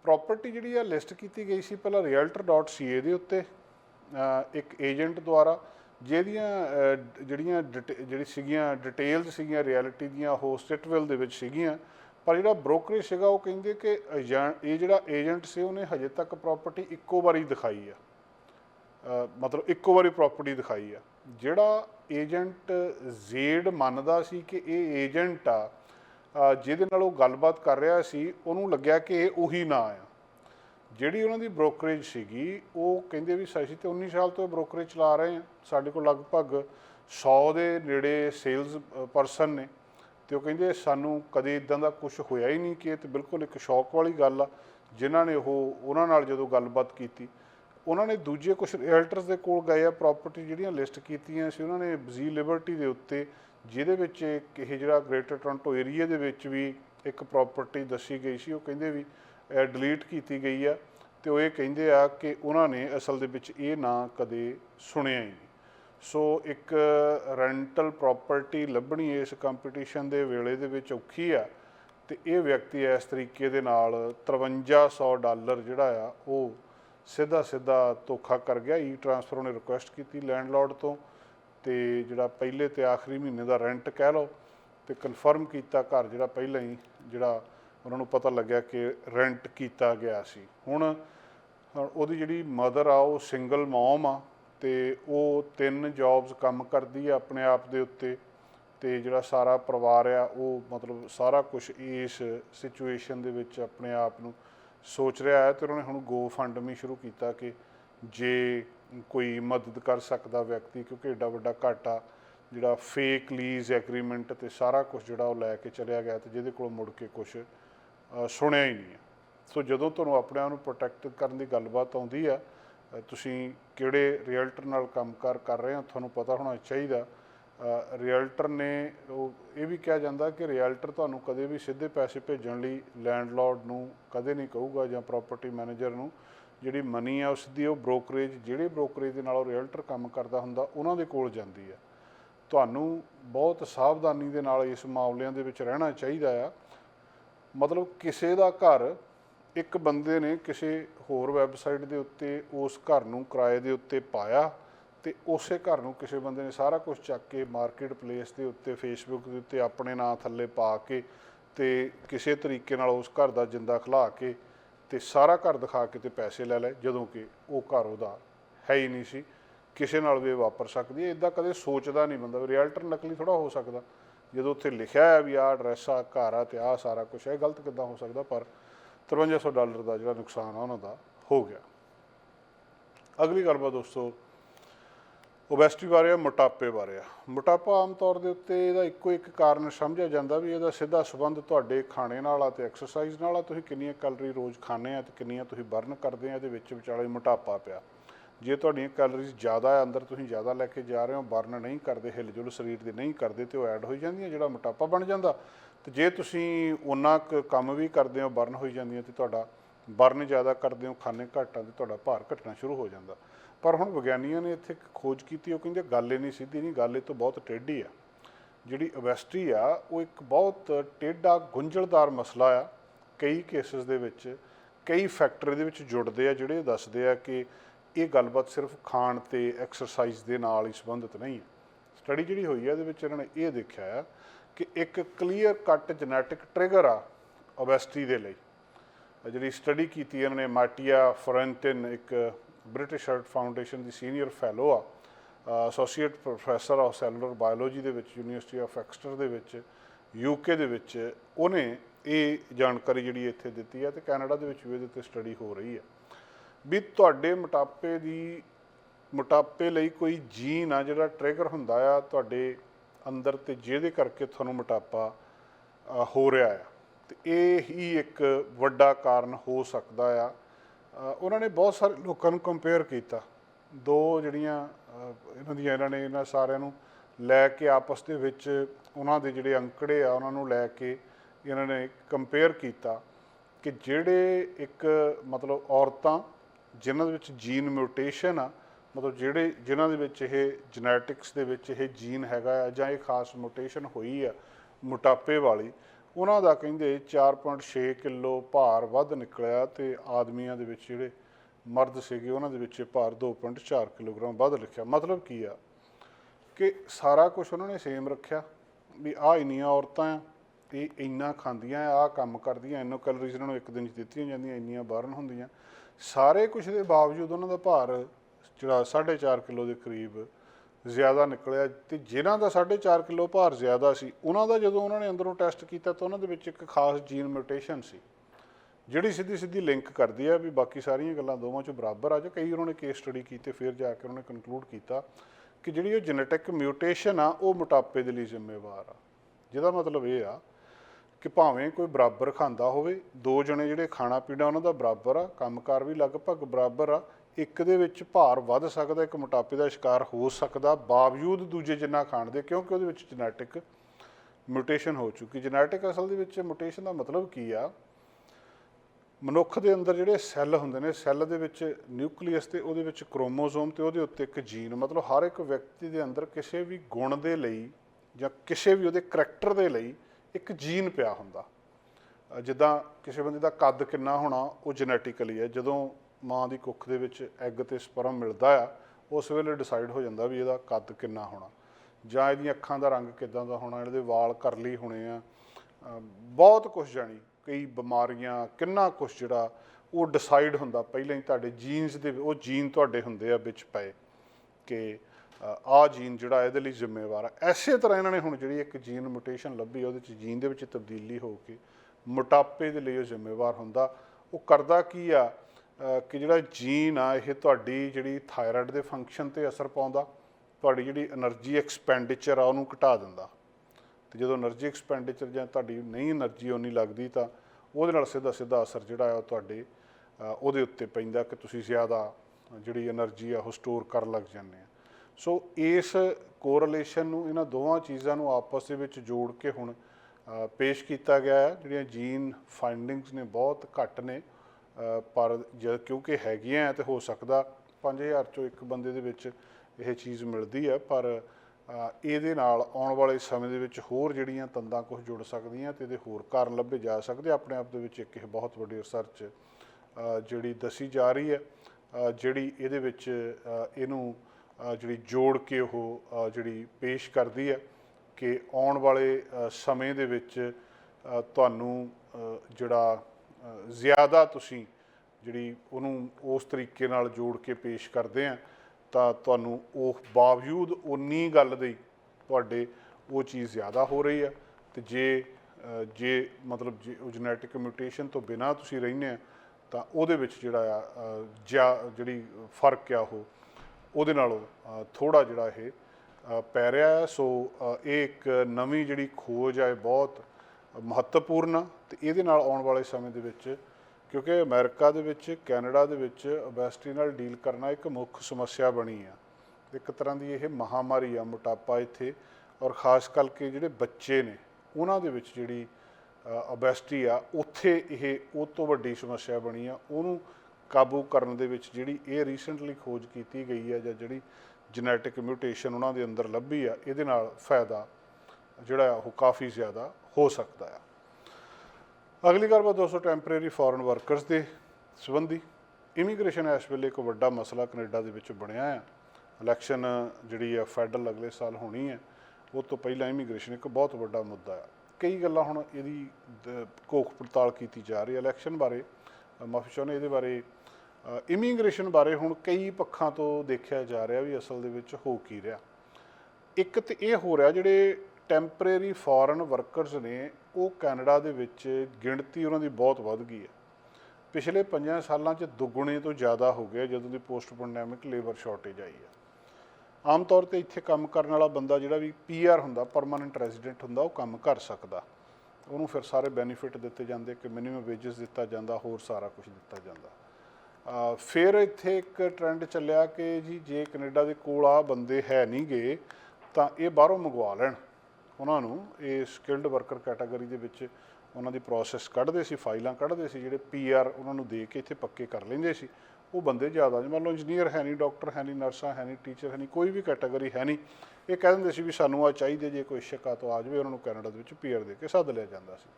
ਪ੍ਰਾਪਰਟੀ ਜਿਹੜੀ ਆ ਲਿਸਟ ਕੀਤੀ ਗਈ ਸੀ, ਪਹਿਲਾਂ realtor.ca ਦੇ ਉੱਤੇ। ਇੱਕ ਏਜੰਟ ਦੁਆਰਾ ਜਿਹਦੀਆਂ ਜਿਹੜੀਆਂ ਡਿਟੇ- ਜਿਹੜੀ ਸੀਗੀਆਂ ਡਿਟੇਲਸ ਸੀਗੀਆਂ ਰਿਐਲਿਟੀ ਦੀਆਂ, ਉਹ ਸਟਿਟਵਿਲ ਦੇ ਵਿੱਚ ਸੀਗੀਆਂ। ਪਰ ਜਿਹੜਾ ਬ੍ਰੋਕਰੇਜ ਸੀਗਾ, ਉਹ ਕਹਿੰਦੇ ਕਿ ਏਜੰ- ਇਹ ਜਿਹੜਾ ਏਜੰਟ ਸੀ, ਉਹਨੇ ਹਜੇ ਤੱਕ ਪ੍ਰਾਪਰਟੀ ਇੱਕੋ ਵਾਰੀ ਦਿਖਾਈ ਆ। ਮਤਲਬ ਇੱਕੋ ਵਾਰੀ ਪ੍ਰਾਪਰਟੀ ਦਿਖਾਈ ਆ। ਜਿਹੜਾ ਏਜੰਟ ਜ਼ੇਡ ਮੰਨਦਾ ਸੀ ਕਿ ਇਹ ਏਜੰਟ ਆ ਜਿਹਦੇ ਨਾਲ ਉਹ ਗੱਲਬਾਤ ਕਰ ਰਿਹਾ ਸੀ, ਉਹਨੂੰ ਲੱਗਿਆ ਕਿ ਇਹ ਉਹੀ ਨਾ ਆ। ਜਿਹੜੀ ਉਹਨਾਂ ਦੀ ਬ੍ਰੋਕਰੇਜ ਸੀਗੀ, ਉਹ ਕਹਿੰਦੇ ਵੀ ਅਸੀਂ ਤੇ 19 ਸਾਲ ਤੋਂ ਬ੍ਰੋਕਰੇਜ ਚਲਾ ਰਹੇ ਹਾਂ। ਸਾਡੇ ਕੋਲ ਲਗਭਗ 100 ਦੇ ਨੇੜੇ ਸੇਲਸ ਪਰਸਨ ਨੇ। ਤੇ ਉਹ ਕਹਿੰਦੇ ਸਾਨੂੰ ਕਦੇ ਇਦਾਂ ਦਾ ਕੁਝ ਹੋਇਆ ਹੀ ਨਹੀਂ ਕਿ ਇਹ ਤੇ ਬਿਲਕੁਲ ਇੱਕ ਸ਼ੌਕ ਵਾਲੀ ਗੱਲ ਆ, ਜਿਨ੍ਹਾਂ ਨੇ ਉਹ, ਉਹਨਾਂ ਨਾਲ ਜਦੋਂ ਗੱਲਬਾਤ ਕੀਤੀ। ਉਹਨਾਂ ਨੇ ਦੂਜੇ ਕੁਝ ਰੀਅਲਟਰਸ ਦੇ ਕੋਲ ਗਏ ਆ ਪ੍ਰਾਪਰਟੀ ਜਿਹੜੀਆਂ ਲਿਸਟ ਕੀਤੀਆਂ ਸੀ, ਉਹਨਾਂ ਨੇ ਬਜ਼ੀ ਲਿਬਰਟੀ ਦੇ ਉੱਤੇ, ਜਿਹਦੇ ਵਿੱਚ ਇਹ ਜਿਹੜਾ ਗ੍ਰੇਟਰ ਟੋਰਾਂਟੋ ਏਰੀਆ ਦੇ ਵਿੱਚ ਵੀ ਇੱਕ ਪ੍ਰਾਪਰਟੀ ਦੱਸੀ ਗਈ ਸੀ। ਉਹ ਕਹਿੰਦੇ ਵੀ ਡਿਲੀਟ ਕੀਤੀ ਗਈ ਆ ਤੇ ਉਹ ਇਹ ਕਹਿੰਦੇ ਆ ਕਿ ਉਹਨਾਂ ਨੇ ਅਸਲ ਦੇ ਵਿੱਚ ਇਹ ਨਾਂ ਕਦੇ ਸੁਣਿਆ ਹੀ ਨਹੀਂ। ਸੋ ਇੱਕ ਰੈਂਟਲ ਪ੍ਰਾਪਰਟੀ ਲੱਭਣੀ ਇਸ ਕੰਪੀਟੀਸ਼ਨ ਦੇ ਵੇਲੇ ਦੇ ਵਿੱਚ ਔਖੀ ਆ ਤੇ ਇਹ ਵਿਅਕਤੀ ਇਸ ਤਰੀਕੇ ਦੇ ਨਾਲ 5300 ਡਾਲਰ ਜਿਹੜਾ ਆ ਉਹ ਸਿੱਧਾ ਸਿੱਧਾ ਧੋਖਾ ਕਰ ਗਿਆ। e ਈ ਟ੍ਰਾਂਸਫਰ ਉਹਨੇ ਰਿਕੁਐਸਟ ਕੀਤੀ ਲੈਂਡਲੋਰਡ ਤੋਂ ਤੇ ਜਿਹੜਾ ਪਹਿਲੇ ਤੇ ਆਖਰੀ ਮਹੀਨੇ ਦਾ ਰੈਂਟ ਕਹਿ ਲਓ ਤੇ ਕਨਫਰਮ ਕੀਤਾ ਘਰ ਜਿਹੜਾ ਪਹਿਲਾਂ ਹੀ ਜਿਹੜਾ ਉਹਨਾਂ ਨੂੰ ਪਤਾ ਲੱਗਿਆ ਕਿ ਰੈਂਟ ਕੀਤਾ ਗਿਆ ਸੀ। ਹੁਣ ਉਹਦੀ ਜਿਹੜੀ ਮਦਰ ਆ, ਉਹ ਸਿੰਗਲ ਮਮ ਆ ਤੇ ਉਹ ਤਿੰਨ ਜੌਬਸ ਕੰਮ ਕਰਦੀ ਆ ਆਪਣੇ ਆਪ ਦੇ ਉੱਤੇ ਤੇ ਜਿਹੜਾ ਸਾਰਾ ਪਰਿਵਾਰ ਆ, ਉਹ ਮਤਲਬ ਸਾਰਾ ਕੁਝ ਇਸ ਸਿਚੁਏਸ਼ਨ ਦੇ ਵਿੱਚ ਆਪਣੇ ਆਪ ਨੂੰ ਸੋਚ ਰਿਹਾ ਹੈ ਤੇ ਉਹਨਾਂ ਨੇ ਹੁਣ ਗੋ ਫੰਡ ਮੀ ਸ਼ੁਰੂ ਕੀਤਾ ਕਿ ਜੇ ਕੋਈ ਮਦਦ ਕਰ ਸਕਦਾ ਵਿਅਕਤੀ, ਕਿਉਂਕਿ ਏਡਾ ਵੱਡਾ ਘਾਟਾ ਜਿਹੜਾ ਫੇਕ ਲੀਜ਼ ਐਗਰੀਮੈਂਟ ਤੇ ਸਾਰਾ ਕੁਝ ਜਿਹੜਾ ਉਹ ਲੈ ਕੇ ਚਲਿਆ ਗਿਆ ਤੇ ਜਿਹਦੇ ਕੋਲ ਮੁੜ ਕੇ ਕੁਝ ਸੁਣਿਆ ਹੀ ਨਹੀਂ ਹੈ। ਸੋ ਜਦੋਂ ਤੁਹਾਨੂੰ ਆਪਣੇ ਆਪ ਨੂੰ ਪ੍ਰੋਟੈਕਟ ਕਰਨ ਦੀ ਗੱਲਬਾਤ ਆਉਂਦੀ ਆ ਤੁਸੀਂ ਕਿਹੜੇ ਰੀਅਲਟਰ ਨਾਲ ਕੰਮਕਾਰ ਕਰ ਰਹੇ ਹੋ ਤੁਹਾਨੂੰ ਪਤਾ ਹੋਣਾ ਚਾਹੀਦਾ। ਰੀਅਲਟਰ ਨੇ ਉਹ ਇਹ ਵੀ ਕਿਹਾ ਜਾਂਦਾ ਕਿ ਰੀਅਲਟਰ ਤੁਹਾਨੂੰ ਕਦੇ ਵੀ ਸਿੱਧੇ ਪੈਸੇ ਭੇਜਣ ਲਈ ਲੈਂਡਲੋਰਡ ਨੂੰ ਕਦੇ ਨਹੀਂ ਕਹੂਗਾ ਜਾਂ ਪ੍ਰਾਪਰਟੀ ਮੈਨੇਜਰ ਨੂੰ। ਜਿਹੜੀ ਮਨੀ ਆ ਉਸ ਦੀ ਉਹ ਬ੍ਰੋਕਰੇਜ ਜਿਹੜੇ ਬ੍ਰੋਕਰੇਜ ਦੇ ਨਾਲ ਉਹ ਰੀਅਲਟਰ ਕੰਮ ਕਰਦਾ ਹੁੰਦਾ, ਉਹਨਾਂ ਦੇ ਕੋਲ ਜਾਂਦੀ ਆ ਤੁਹਾਨੂੰ ਬਹੁਤ ਸਾਵਧਾਨੀ ਦੇ ਨਾਲ ਇਸ ਮਾਮਲਿਆਂ ਦੇ ਵਿੱਚ ਰਹਿਣਾ ਚਾਹੀਦਾ ਆ। ਮਤਲਬ ਕਿਸੇ ਦਾ ਘਰ ਇੱਕ ਬੰਦੇ ਨੇ ਕਿਸੇ ਹੋਰ ਵੈਬਸਾਈਟ ਦੇ ਉੱਤੇ ਉਸ ਘਰ ਨੂੰ ਕਿਰਾਏ ਦੇ ਉੱਤੇ ਪਾਇਆ ਤੇ ਉਸੇ ਘਰ ਨੂੰ ਕਿਸੇ ਬੰਦੇ ਨੇ ਸਾਰਾ ਕੁਝ ਚੱਕ ਕੇ ਮਾਰਕੀਟ ਪਲੇਸ ਦੇ ਉੱਤੇ ਫੇਸਬੁੱਕ ਦੇ ਉੱਤੇ ਆਪਣੇ ਨਾਂ ਥੱਲੇ ਪਾ ਕੇ ਤੇ ਕਿਸੇ ਤਰੀਕੇ ਨਾਲ ਉਸ ਘਰ ਦਾ ਜਿੰਦਾ ਖਲਾ ਕੇ ਤੇ ਸਾਰਾ ਘਰ ਦਿਖਾ ਕੇ ਤੇ ਪੈਸੇ ਲੈ ਲਏ, ਜਦੋਂ ਕਿ ਉਹ ਘਰ ਉਹਦਾ ਹੈ ਹੀ ਨਹੀਂ ਸੀ। ਕਿਸੇ ਨਾਲ ਵੀ ਇਹ ਵਾਪਰ ਸਕਦੀ ਹੈ ਇਦਾਂ ਕਦੇ ਸੋਚਦਾ ਨਹੀਂ ਬੰਦਾ, ਵੀ ਰਿਐਲਟਰ ਨਕਲੀ ਥੋੜਾ ਹੋ ਸਕਦਾ। ਜਦੋਂ ਉੱਥੇ ਲਿਖਿਆ ਹੈ ਵੀ ਆਹ ਐਡਰੈਸ ਆ ਘਰ ਆ ਤੇ ਆਹ ਸਾਰਾ ਕੁਝ ਹੈ ਇਹ ਗਲਤ ਕਿੱਦਾਂ ਹੋ ਸਕਦਾ, ਪਰ 5300 ਡਾਲਰ ਦਾ ਜਿਹੜਾ ਨੁਕਸਾਨ ਆ, ਉਹਨਾਂ ਦਾ ਹੋ ਗਿਆ। ਅਗਲੀ ਗੱਲਬਾਤ ਦੋਸਤੋ ਓਬੈਸਟੀ ਬਾਰੇ ਆ, ਮੋਟਾਪੇ ਬਾਰੇ ਆ। ਮੋਟਾਪਾ ਆਮ ਤੌਰ ਦੇ ਉੱਤੇ ਇਹਦਾ ਇੱਕੋ ਇੱਕ ਕਾਰਨ ਸਮਝਿਆ ਜਾਂਦਾ ਵੀ ਇਹਦਾ ਸਿੱਧਾ ਸੰਬੰਧ ਤੁਹਾਡੇ ਖਾਣੇ ਨਾਲ ਆ ਤੇ ਐਕਸਰਸਾਈਜ਼ ਨਾਲ ਆ। ਤੁਸੀਂ ਕਿੰਨੀਆਂ ਕੈਲਰੀ ਰੋਜ਼ ਖਾਂਦੇ ਆ ਤੇ ਕਿੰਨੀਆਂ ਤੁਸੀਂ ਬਰਨ ਕਰਦੇ ਆ, ਇਹਦੇ ਵਿੱਚ ਵਿਚਾਲੇ ਮੋਟਾਪਾ ਪਿਆ। ਜੇ ਤੁਹਾਡੀਆਂ ਕੈਲਰੀਜ਼ ਜ਼ਿਆਦਾ ਆ, ਅੰਦਰ ਤੁਸੀਂ ਜ਼ਿਆਦਾ ਲੈ ਕੇ ਜਾ ਰਹੇ ਹੋ ਬਰਨ ਨਹੀਂ ਕਰਦੇ, ਹਿਲਜੁਲ ਸਰੀਰ ਦੇ ਨਹੀਂ ਕਰਦੇ, ਤੇ ਉਹ ਐਡ ਹੋਈ ਜਾਂਦੀਆਂ, ਜਿਹੜਾ ਮੋਟਾਪਾ ਬਣ ਜਾਂਦਾ। ਤੇ ਜੇ ਤੁਸੀਂ ਉਹਨਾਂ ਕੁ ਕੰਮ ਵੀ ਕਰਦੇ ਹੋ ਬਰਨ ਹੋਈ ਜਾਂਦੀਆਂ, ਤੇ ਤੁਹਾਡਾ ਬਰਨ ਜ਼ਿਆਦਾ ਕਰਦੇ ਹੋ, ਖਾਣੇ ਘੱਟਾਂ ਤੇ ਤੁਹਾਡਾ ਭਾਰ ਘਟਣਾ ਸ਼ੁਰੂ ਹੋ ਜਾਂਦਾ। ਪਰ ਹੁਣ ਵਿਗਿਆਨੀਆਂ ਨੇ ਇੱਥੇ ਖੋਜ ਕੀਤੀ, ਉਹ ਕਹਿੰਦੇ ਗੱਲ ਇਹ ਨਹੀਂ ਸਿੱਧੀ ਨਹੀਂ, ਗੱਲ ਇਹ ਤੋਂ ਬਹੁਤ ਟੇਢੀ ਆ। ਜਿਹੜੀ ਓਬੈਸਿਟੀ ਆ, ਉਹ ਇੱਕ ਬਹੁਤ ਟੇਢਾ, ਗੁੰਝਲਦਾਰ ਮਸਲਾ ਆ। ਕਈ ਕੇਸਸ ਦੇ ਵਿੱਚ, ਕਈ ਫੈਕਟਰ ਦੇ ਵਿੱਚ ਜੁੜਦੇ ਆ, ਜਿਹੜੇ ਦੱਸਦੇ ਆ ਕਿ ਇਹ ਗੱਲਬਾਤ ਸਿਰਫ ਖਾਣ ਤੇ ਐਕਸਰਸਾਈਜ਼ ਦੇ ਨਾਲ ਹੀ ਸੰਬੰਧਿਤ ਨਹੀਂ ਹੈ। ਸਟੱਡੀ ਜਿਹੜੀ ਹੋਈ ਹੈ, ਇਹਦੇ ਵਿੱਚ ਇਹਨਾਂ ਨੇ ਇਹ ਦੇਖਿਆ ਆ ਕਿ ਇੱਕ ਕਲੀਅਰ ਕੱਟ ਜੈਨੇਟਿਕ ਟ੍ਰਿਗਰ ਆ ਓਬੈਸਿਟੀ ਦੇ ਲਈ। ਜਿਹੜੀ ਸਟੱਡੀ ਕੀਤੀ ਇਹਨਾਂ ਨੇ ਮਾਟੀਆ ਫੋਰੈਂਟਿਨ ਇੱਕ ਬ੍ਰਿਟਿਸ਼ ਹਾਰਟ ਫਾਊਂਡੇਸ਼ਨ ਦੀ ਸੀਨੀਅਰ ਫੈਲੋ ਆ associate professor of cellular biology ਦੇ ਵਿੱਚ ਯੂਨੀਵਰਸਿਟੀ ਆਫ ਐਕਸਟਰ ਦੇ ਵਿੱਚ ਯੂਕੇ ਦੇ ਵਿੱਚ, ਉਹਨੇ ਇਹ ਜਾਣਕਾਰੀ ਜਿਹੜੀ ਇੱਥੇ ਦਿੱਤੀ ਹੈ ਤੇ ਕੈਨੇਡਾ ਦੇ ਵਿੱਚ ਵੀ ਇਹਦੇ ਤੇ ਸਟੱਡੀ ਹੋ ਰਹੀ ਹੈ। ਵੀ ਤੁਹਾਡੇ ਮੋਟਾਪੇ ਦੀ, ਮੋਟਾਪੇ ਲਈ ਕੋਈ ਜੀਨ ਆ ਜਿਹੜਾ ਟ੍ਰਿਗਰ ਹੁੰਦਾ ਆ, ਤੁਹਾਡੇ ਅੰਦਰ ਤੇ ਜਿਹਦੇ ਕਰਕੇ ਤੁਹਾਨੂੰ ਮੋਟਾਪਾ ਹੋ ਰਿਹਾ ਆ। ਤੇ ਇਹ ਹੀ ਇੱਕ ਵੱਡਾ ਕਾਰਨ ਹੋ ਸਕਦਾ ਆ। ਉਹਨਾਂ ਨੇ ਬਹੁਤ ਸਾਰੇ ਲੋਕਾਂ ਨੂੰ ਕੰਪੇਅਰ ਕੀਤਾ। ਦੋ ਜਿਹੜੀਆਂ ਇਹਨਾਂ ਦੀਆਂ, ਇਹਨਾਂ ਨੇ ਇਹਨਾਂ ਸਾਰਿਆਂ ਨੂੰ ਲੈ ਕੇ ਆਪਸ ਦੇ ਵਿੱਚ ਉਹਨਾਂ ਦੇ ਜਿਹੜੇ ਅੰਕੜੇ ਆ, ਉਹਨਾਂ ਨੂੰ ਲੈ ਕੇ ਇਹਨਾਂ ਨੇ ਕੰਪੇਅਰ ਕੀਤਾ ਕਿ ਜਿਹੜੇ ਇੱਕ ਮਤਲਬ ਔਰਤਾਂ ਜਿਨ੍ਹਾਂ ਦੇ ਵਿੱਚ ਜੀਨ ਮਿਊਟੇਸ਼ਨ ਆ, ਮਤਲਬ ਜਿਹੜੇ ਜਿਨ੍ਹਾਂ ਦੇ ਵਿੱਚ ਇਹ ਜੈਨੇਟਿਕਸ ਦੇ ਵਿੱਚ ਇਹ ਜੀਨ ਹੈਗਾ ਆ ਜਾਂ ਇਹ ਖਾਸ ਮਿਊਟੇਸ਼ਨ ਹੋਈ ਆ, ਮੋਟਾਪੇ ਵਾਲੀ, ਉਹਨਾਂ ਦਾ ਕਹਿੰਦੇ 4.6 ਕਿਲੋ ਭਾਰ ਵੱਧ ਨਿਕਲਿਆ ਤੇ ਆਦਮੀਆਂ ਦੇ ਵਿੱਚ ਜਿਹੜੇ ਮਰਦ ਸੀਗੇ, ਉਹਨਾਂ ਦੇ ਵਿੱਚ ਇਹ ਭਾਰ 2.4 ਕਿਲੋਗ੍ਰਾਮ ਵੱਧ ਲਿਖਿਆ। ਮਤਲਬ ਕੀ ਆ ਕਿ ਸਾਰਾ ਕੁਝ ਉਹਨਾਂ ਨੇ ਸੇਮ ਰੱਖਿਆ ਵੀ ਆ ਇੰਨੀਆਂ ਔਰਤਾਂ ਆ, ਇਹ ਇੰਨਾ ਖਾਂਦੀਆਂ ਆ, ਆਹ ਕੰਮ ਕਰਦੀਆਂ ਇੰਨੋ ਕੈਲਰੀਜ਼ ਇਹਨਾਂ ਨੂੰ ਇੱਕ ਦਿਨ 'ਚ ਦਿੱਤੀਆਂ ਜਾਂਦੀਆਂ, ਇੰਨੀਆਂ ਬਰਨ ਹੁੰਦੀਆਂ। ਸਾਰੇ ਕੁਝ ਦੇ ਬਾਵਜੂਦ ਉਹਨਾਂ ਦਾ ਭਾਰ ਜਿਹੜਾ 4.5 ਕਿਲੋ ਦੇ ਕਰੀਬ ਜ਼ਿਆਦਾ ਨਿਕਲਿਆ ਤੇ ਜਿਨ੍ਹਾਂ ਦਾ 4.5 ਕਿਲੋ ਭਾਰ ਜ਼ਿਆਦਾ ਸੀ, ਉਹਨਾਂ ਦਾ ਜਦੋਂ ਉਹਨਾਂ ਨੇ ਅੰਦਰੋਂ ਟੈਸਟ ਕੀਤਾ ਤਾਂ ਉਹਨਾਂ ਦੇ ਵਿੱਚ ਇੱਕ ਖਾਸ ਜੀਨ ਮਿਊਟੇਸ਼ਨ ਸੀ, ਜਿਹੜੀ ਸਿੱਧੀ ਸਿੱਧੀ ਲਿੰਕ ਕਰਦੀ ਆ ਵੀ ਬਾਕੀ ਸਾਰੀਆਂ ਗੱਲਾਂ ਦੋਵਾਂ 'ਚੋਂ ਬਰਾਬਰ ਆ। ਜੋ ਕਈ ਉਹਨਾਂ ਨੇ ਕੇਸ ਸਟੱਡੀ ਕੀਤੇ, ਫਿਰ ਜਾ ਕੇ ਉਹਨਾਂ ਨੇ ਕਨਕਲੂਡ ਕੀਤਾ ਕਿ ਜਿਹੜੀ ਉਹ ਜੈਨੇਟਿਕ ਮਿਊਟੇਸ਼ਨ ਆ, ਉਹ ਮੋਟਾਪੇ ਦੇ ਲਈ ਜ਼ਿੰਮੇਵਾਰ ਆ। ਜਿਹਦਾ ਮਤਲਬ ਇਹ ਆ ਕਿ ਭਾਵੇਂ ਕੋਈ ਬਰਾਬਰ ਖਾਂਦਾ ਹੋਵੇ, ਦੋ ਜਣੇ ਜਿਹੜੇ ਖਾਣਾ ਪੀਣਾ ਉਹਨਾਂ ਦਾ ਬਰਾਬਰ ਆ, ਕੰਮਕਾਰ ਵੀ ਲਗਭਗ ਬਰਾਬਰ ਆ, ਇੱਕ ਦੇ ਵਿੱਚ ਭਾਰ ਵੱਧ ਸਕਦਾ, ਇੱਕ ਮੋਟਾਪੇ ਦਾ ਸ਼ਿਕਾਰ ਹੋ ਸਕਦਾ, ਬਾਵਜੂਦ ਦੂਜੇ ਜਿੰਨਾ ਖਾਣ ਦੇ, ਕਿਉਂਕਿ ਉਹਦੇ ਵਿੱਚ ਜੈਨੇਟਿਕ ਮਿਊਟੇਸ਼ਨ ਹੋ ਚੁੱਕੀ। ਜੈਨੇਟਿਕ ਅਸਲ ਦੇ ਵਿੱਚ ਮਿਊਟੇਸ਼ਨ ਦਾ ਮਤਲਬ ਕੀ ਆ? ਮਨੁੱਖ ਦੇ ਅੰਦਰ ਜਿਹੜੇ ਸੈੱਲ ਹੁੰਦੇ ਨੇ ਸੈੱਲ ਦੇ ਵਿੱਚ ਨਿਊਕਲੀਅਸ ਤੇ ਉਹਦੇ ਵਿੱਚ ਕ੍ਰੋਮੋਸੋਮ ਤੇ ਉਹਦੇ ਉੱਤੇ ਇੱਕ ਜੀਨ ਮਤਲਬ ਹਰ ਇੱਕ ਵਿਅਕਤੀ ਦੇ ਅੰਦਰ ਕਿਸੇ ਵੀ ਗੁਣ ਦੇ ਲਈ ਜਾਂ ਕਿਸੇ ਵੀ ਉਹਦੇ ਕਰੈਕਟਰ ਦੇ ਲਈ ਇੱਕ ਜੀਨ ਪਿਆ ਹੁੰਦਾ। ਜਿੱਦਾਂ ਕਿਸੇ ਬੰਦੇ ਦਾ ਕੱਦ ਕਿੰਨਾ ਹੋਣਾ, ਉਹ ਜੈਨੇਟਿਕਲੀ ਹੈ। ਜਦੋਂ ਮਾਂ ਦੀ ਕੁੱਖ ਦੇ ਵਿੱਚ ਐਗ ਤੇ ਸਪਰਮ ਮਿਲਦਾ ਆ, ਉਸ ਵੇਲੇ ਡਿਸਾਈਡ ਹੋ ਜਾਂਦਾ ਵੀ ਇਹਦਾ ਕੱਦ ਕਿੰਨਾ ਹੋਣਾ। ਜਾਂ ਇਹਦੀਆਂ ਅੱਖਾਂ ਦਾ ਰੰਗ ਕਿਦਾਂ ਦਾ ਹੋਣਾ, ਇਹਦੇ ਵਾਲ ਕਰਲੀ ਹੋਣੇ ਆ। ਬਹੁਤ ਕੁਝ ਜਾਣੀ, ਕਈ ਬਿਮਾਰੀਆਂ, ਕਿੰਨਾ ਕੁਝ ਜਿਹੜਾ ਉਹ ਡਿਸਾਈਡ ਹੁੰਦਾ। ਪਹਿਲਾਂ ਹੀ ਤੁਹਾਡੇ ਜੀਨਸ ਦੇ, ਉਹ ਜੀਨ ਤੁਹਾਡੇ ਹੁੰਦੇ ਆ ਵਿੱਚ ਪਏ ਕਿ ਆ ਜੀਨ ਜਿਹੜਾ ਇਹਦੇ ਲਈ ਜ਼ਿੰਮੇਵਾਰ ਆ। ਐਸੇ ਤਰ੍ਹਾਂ ਇਹਨਾਂ ਨੇ ਹੁਣ ਜਿਹੜੀ ਇੱਕ ਜੀਨ ਮਿਊਟੇਸ਼ਨ ਲੱਭੀ ਉਹਦੇ ਚ ਜੀਨ ਦੇ ਵਿੱਚ ਤਬਦੀਲੀ ਹੋ ਕੇ ਮੋਟਾਪੇ ਦੇ ਲਈ ਉਹ ਜ਼ਿੰਮੇਵਾਰ ਹੁੰਦਾ। ਉਹ ਕਰਦਾ ਕੀ ਆ? ਕਿ ਜਿਹੜਾ ਜੀਨ ਆ, ਇਹ ਤੁਹਾਡੀ ਜਿਹੜੀ ਥਾਇਰਾਇਡ ਦੇ ਫੰਕਸ਼ਨ ਤੇ ਅਸਰ ਪਾਉਂਦਾ, ਤੁਹਾਡੀ ਜਿਹੜੀ એનર્ਜੀ ਐਕਸਪੈਂਡੀਚਰ ਆ, ਉਹਨੂੰ ਘਟਾ ਦਿੰਦਾ। ਤੇ ਜਦੋਂ એનર્ਜੀ ਐਕਸਪੈਂਡੀਚਰ ਜਾਂ ਤੁਹਾਡੀ ਨਹੀਂ એનર્ਜੀ ਉਨੀ ਲੱਗਦੀ ਤਾਂ ਉਹਦੇ ਨਾਲ ਸਿੱਧਾ ਸਿੱਧਾ ਅਸਰ ਜਿਹੜਾ ਆ ਉਹ ਤੁਹਾਡੇ ਉਹਦੇ ਉੱਤੇ ਪੈਂਦਾ ਕਿ ਤੁਸੀਂ ਜ਼ਿਆਦਾ ਜਿਹੜੀ એનર્ਜੀ ਆ, ਉਹ ਸਟੋਰ ਕਰਨ ਲੱਗ ਜਾਂਦੇ ਆ। ਸੋ ਇਸ ਕੋਰਿਲੇਸ਼ਨ ਨੂੰ, ਇਹਨਾਂ ਦੋਵਾਂ ਚੀਜ਼ਾਂ ਨੂੰ ਆਪਸ ਦੇ ਵਿੱਚ ਜੋੜ ਕੇ ਹੁਣ ਪੇਸ਼ ਕੀਤਾ ਗਿਆ ਹੈ। ਜਿਹੜੀਆਂ ਜੀਨ ਫਾਈਂਡਿੰਗਸ ਨੇ ਬਹੁਤ ਘੱਟ ਨੇ ਪਰ ਜਦ ਕਿਉਂਕਿ ਹੈਗੀਆਂ ਹੈ ਤੇ ਹੋ ਸਕਦਾ 5000 ਚੋਂ ਇੱਕ ਬੰਦੇ ਦੇ ਵਿੱਚ ਇਹ ਚੀਜ਼ ਮਿਲਦੀ ਹੈ, ਪਰ ਇਹਦੇ ਨਾਲ ਆਉਣ ਵਾਲੇ ਸਮੇਂ ਦੇ ਵਿੱਚ ਹੋਰ ਜਿਹੜੀਆਂ ਤੰਦਾਂ ਕੁਝ ਜੁੜ ਸਕਦੀਆਂ ਤੇ ਇਹਦੇ ਹੋਰ ਕਾਰਨ ਲੱਭੇ ਜਾ ਸਕਦੇ। ਆਪਣੇ ਆਪ ਦੇ ਵਿੱਚ ਇੱਕ ਇਹ ਬਹੁਤ ਵੱਡੀ ਰਿਸਰਚ ਜਿਹੜੀ ਦੱਸੀ ਜਾ ਰਹੀ ਹੈ ਜਿਹੜੀ ਇਹਦੇ ਵਿੱਚ ਇਹਨੂੰ ਜਿਹੜੀ ਜੋੜ ਕੇ ਉਹ ਜਿਹੜੀ ਪੇਸ਼ ਕਰਦੀ ਹੈ ਕਿ ਆਉਣ ਵਾਲੇ ਸਮੇਂ ਦੇ ਵਿੱਚ ਤੁਹਾਨੂੰ ਜਿਹੜਾ ਜ਼ਿਆਦਾ ਤੁਸੀਂ ਜਿਹੜੀ ਉਹਨੂੰ ਉਸ ਤਰੀਕੇ ਨਾਲ ਜੋੜ ਕੇ ਪੇਸ਼ ਕਰਦੇ ਆ ਤਾਂ ਤੁਹਾਨੂੰ ਉਹ ਬਾਵਜੂਦ ਉਨੀ ਗੱਲ ਦੇ ਤੁਹਾਡੇ ਉਹ ਚੀਜ਼ ਜ਼ਿਆਦਾ ਹੋ ਰਹੀ ਆ ਤੇ ਜੇ ਜੇ ਮਤਲਬ ਜੇ ਜੈਨੇਟਿਕ ਮਿਊਟੇਸ਼ਨ ਤੋਂ ਬਿਨਾ ਤੁਸੀਂ ਰਹਿੰਦੇ ਆ ਤਾਂ ਉਹਦੇ ਵਿੱਚ ਜਿਹੜਾ ਆ ਅ, ਜਿਹੜੀ ਫ਼ਰਕ ਆ ਉਹ ਉਹਦੇ ਨਾਲੋਂ ਥੋੜਾ ਜਿਹੜਾ ਇਹ ਪੈ ਰਿਹਾ ਹੈ। ਸੋ ਇਹ ਇੱਕ ਨਵੀਂ ਜਿਹੜੀ ਖੋਜ ਹੈ, ਇਹ ਬਹੁਤ ਮਹੱਤਵਪੂਰਨ ਆ ਤੇ ਇਹਦੇ ਨਾਲ ਆਉਣ ਵਾਲੇ ਸਮੇਂ ਦੇ ਵਿੱਚ ਕਿਉਂਕਿ ਅਮਰੀਕਾ ਦੇ ਵਿੱਚ, ਕੈਨੇਡਾ ਦੇ ਵਿੱਚ ਓਬੈਸਿਟੀ ਨਾਲ ਡੀਲ ਕਰਨਾ ਇੱਕ ਮੁੱਖ ਸਮੱਸਿਆ ਬਣੀ ਆ। ਇੱਕ ਤਰ੍ਹਾਂ ਦੀ ਇਹ ਮਹਾਮਾਰੀ ਆ, ਮੋਟਾਪਾ ਇੱਥੇ ਔਰ ਖਾਸ ਕਰਕੇ ਜਿਹੜੇ ਬੱਚੇ ਨੇ, ਉਹਨਾਂ ਦੇ ਵਿੱਚ ਜਿਹੜੀ ਓਬੈਸਿਟੀ ਆ, ਉੱਥੇ ਇਹ ਉਹ ਤੋਂ ਵੱਡੀ ਸਮੱਸਿਆ ਬਣੀ ਆ। ਉਹਨੂੰ ਕਾਬੂ ਕਰਨ ਦੇ ਵਿੱਚ ਜਿਹੜੀ ਇਹ ਰੀਸੈਂਟਲੀ ਖੋਜ ਕੀਤੀ ਗਈ ਹੈ ਜਾਂ ਜਿਹੜੀ ਜੈਨੇਟਿਕ ਮਿਊਟੇਸ਼ਨ ਉਹਨਾਂ ਦੇ ਅੰਦਰ ਲੱਭੀ ਆ ਇਹਦੇ ਨਾਲ ਫਾਇਦਾ ਜਿਹੜਾ ਆ ਉਹ ਕਾਫੀ ਜ਼ਿਆਦਾ ਹੋ ਸਕਦਾ ਆ ਅਗਲੀ ਗੱਲ ਬਾਤ ਦੋਸਤੋ ਟੈਂਪਰੇਰੀ ਫੋਰਨ ਵਰਕਰਸ ਦੇ ਸੰਬੰਧੀ ਇਮੀਗ੍ਰੇਸ਼ਨ ਇਸ ਵੇਲੇ ਇੱਕ ਵੱਡਾ ਮਸਲਾ ਕੈਨੇਡਾ ਦੇ ਵਿੱਚ ਬਣਿਆ ਆ ਇਲੈਕਸ਼ਨ ਜਿਹੜੀ ਆ ਫੈਡਰਲ ਅਗਲੇ ਸਾਲ ਹੋਣੀ ਹੈ, ਉਹ ਤੋਂ ਪਹਿਲਾਂ ਇਮੀਗ੍ਰੇਸ਼ਨ ਇੱਕ ਬਹੁਤ ਵੱਡਾ ਮੁੱਦਾ ਆ ਕਈ ਗੱਲਾਂ ਹੁਣ ਇਹਦੀ ਦ- ਘੋਖ ਪੜਤਾਲ ਕੀਤੀ ਜਾ ਰਹੀ ਹੈ ਇਲੈਕਸ਼ਨ ਬਾਰੇ। ਮਾਫੀ ਚਾਹੁੰਦੇ, ਇਹਦੇ ਬਾਰੇ ਇਮੀਗ੍ਰੇਸ਼ਨ ਬਾਰੇ ਹੁਣ ਕਈ ਪੱਖਾਂ ਤੋਂ ਦੇਖਿਆ ਜਾ ਰਿਹਾ ਵੀ ਅਸਲ ਦੇ ਵਿੱਚ ਹੋ ਕੀ ਰਿਹਾ। ਇੱਕ ਤੇ ਇਹ ਹੋ ਰਿਹਾ ਜਿਹੜੇ ਟੈਂਪਰੇਰੀ ਫੋਰਨ ਵਰਕਰਸ ਨੇ, ਉਹ ਕੈਨੇਡਾ ਦੇ ਵਿੱਚ ਗਿਣਤੀ ਉਹਨਾਂ ਦੀ ਬਹੁਤ ਵੱਧ ਗਈ ਹੈ। ਪਿਛਲੇ 5 ਸਾਲਾਂ 'ਚ ਦੁੱਗਣੇ ਤੋਂ ਜ਼ਿਆਦਾ ਹੋ ਗਿਆ ਜਦੋਂ ਦੀ ਪੋਸਟ ਪੈਂਡੈਮਿਕ ਲੇਬਰ ਸ਼ਾਰਟੇਜ ਆਈ ਹੈ। ਆਮ ਤੌਰ ਤੇ ਇੱਥੇ ਕੰਮ ਕਰਨ ਵਾਲਾ ਬੰਦਾ ਜਿਹੜਾ ਵੀ ਪੀਆਰ ਹੁੰਦਾ ਪਰਮਾਨੈਂਟ ਰੈਜ਼ੀਡੈਂਟ ਹੁੰਦਾ, ਉਹ ਕੰਮ ਕਰ ਸਕਦਾ। ਉਹਨੂੰ ਫਿਰ ਸਾਰੇ ਬੈਨੀਫਿਟ ਦਿੱਤੇ ਜਾਂਦੇ, ਕਿ ਮਿਨੀਮਮ ਵੇਜਸ ਦਿੱਤਾ ਜਾਂਦਾ, ਹੋਰ ਸਾਰਾ ਕੁਝ ਦਿੱਤਾ ਜਾਂਦਾ। ਫਿਰ ਇੱਥੇ ਇੱਕ ਟ੍ਰੈਂਡ ਚੱਲਿਆ ਕਿ ਜੀ ਜੇ ਕੈਨੇਡਾ ਦੇ ਕੋਲ ਆ ਬੰਦੇ ਹੈ ਨਹੀਂਗੇ, ਤਾਂ ਇਹ ਬਾਹਰੋਂ ਮੰਗਵਾ ਲੈਣ। ਉਹਨਾਂ ਨੂੰ ਇਹ ਸਕਿਲਡ ਵਰਕਰ ਕੈਟਾਗਰੀ ਦੇ ਵਿੱਚ ਉਹਨਾਂ ਦੀ ਪ੍ਰੋਸੈਸ ਕੱਢਦੇ ਸੀ, ਫਾਈਲਾਂ ਕੱਢਦੇ ਸੀ, ਜਿਹੜੇ ਪੀਆਰ ਉਹਨਾਂ ਨੂੰ ਦੇ ਕੇ ਇੱਥੇ ਪੱਕੇ ਕਰ ਲੈਂਦੇ ਸੀ। ਉਹ ਬੰਦੇ ਜ਼ਿਆਦਾ ਜਿਵੇਂ ਮੰਨ ਲਓ ਇੰਜੀਨੀਅਰ ਹੈ ਨਹੀਂ ਡਾਕਟਰ ਹੈ ਨਹੀਂ ਨਰਸਾਂ ਹੈ ਨਹੀਂ ਟੀਚਰ ਹੈ ਨਹੀਂ, ਕੋਈ ਵੀ ਕੈਟਾਗਰੀ ਹੈ ਨਹੀਂ। ਇਹ ਕਹਿ ਦਿੰਦੇ ਸੀ ਵੀ ਸਾਨੂੰ ਆ ਚਾਹੀਦੇ, ਜੇ ਕੋਈ ਸ਼ਿਕਾਇਤ ਆ ਜਾਵੇ, ਉਹਨਾਂ ਨੂੰ ਕੈਨੇਡਾ ਦੇ ਵਿੱਚ ਪੀਆਰ ਦੇ ਕੇ ਸੱਦ ਲਿਆ ਜਾਂਦਾ ਸੀ।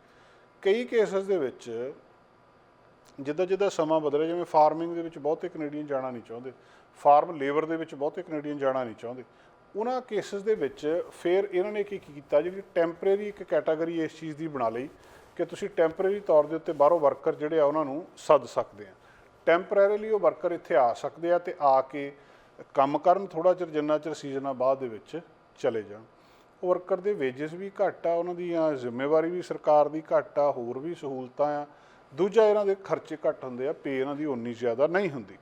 ਕਈ ਕੇਸਸ ਦੇ ਵਿੱਚ ਜਿੱਦਾਂ ਜਿੱਦਾਂ ਸਮਾਂ ਬਦਲਿਆ, ਜਿਵੇਂ ਫਾਰਮਿੰਗ ਦੇ ਵਿੱਚ ਬਹੁਤੇ ਕੈਨੇਡੀਅਨ ਜਾਣਾ ਨਹੀਂ ਚਾਹੁੰਦੇ ਫਾਰਮ ਲੇਬਰ ਦੇ ਵਿੱਚ ਬਹੁਤੇ ਕੈਨੇਡੀਅਨ ਜਾਣਾ ਨਹੀਂ ਚਾਹੁੰਦੇ, ਉਹਨਾਂ ਕੇਸਸ ਦੇ ਵਿੱਚ ਫਿਰ ਇਹਨਾਂ ਨੇ ਕੀ ਕੀਤਾ, ਜਿਹੜੀ ਟੈਂਪਰੇਰੀ ਇੱਕ ਕੈਟਾਗਰੀ ਇਸ ਚੀਜ਼ ਦੀ ਬਣਾ ਲਈ ਕਿ ਤੁਸੀਂ ਟੈਂਪਰੇਰੀ ਤੌਰ ਦੇ ਉੱਤੇ ਬਾਹਰੋਂ ਵਰਕਰ ਜਿਹੜੇ ਆ ਉਹਨਾਂ ਨੂੰ ਸੱਦ ਸਕਦੇ ਆ। ਟੈਂਪਰੇਰੀਲੀ ਉਹ ਵਰਕਰ ਇੱਥੇ ਆ ਸਕਦੇ ਆ ਤੇ ਆ ਕੇ ਕੰਮ ਕਰਨ ਥੋੜਾ ਚਿਰ, ਜਿੰਨਾ ਚਿਰ ਸੀਜ਼ਨਾਂ ਬਾਅਦ ਦੇ ਵਿੱਚ ਚਲੇ ਜਾਣ। ਉਹ ਵਰਕਰ ਦੇ ਵੇਜਸ ਵੀ ਘੱਟ ਆ, ਉਹਨਾਂ ਦੀਆਂ ਜ਼ਿੰਮੇਵਾਰੀ ਵੀ ਸਰਕਾਰ ਦੀ ਘੱਟ ਆ, ਹੋਰ ਵੀ ਸਹੂਲਤਾਂ ਆ ਦੂਜਾ ਇਹਨਾਂ ਦੇ ਖਰਚੇ ਘੱਟ ਹੁੰਦੇ ਆ, ਪੇ ਇਹਨਾਂ ਦੀ ਉਨੀ ਜ਼ਿਆਦਾ ਨਹੀਂ ਹੁੰਦੀ।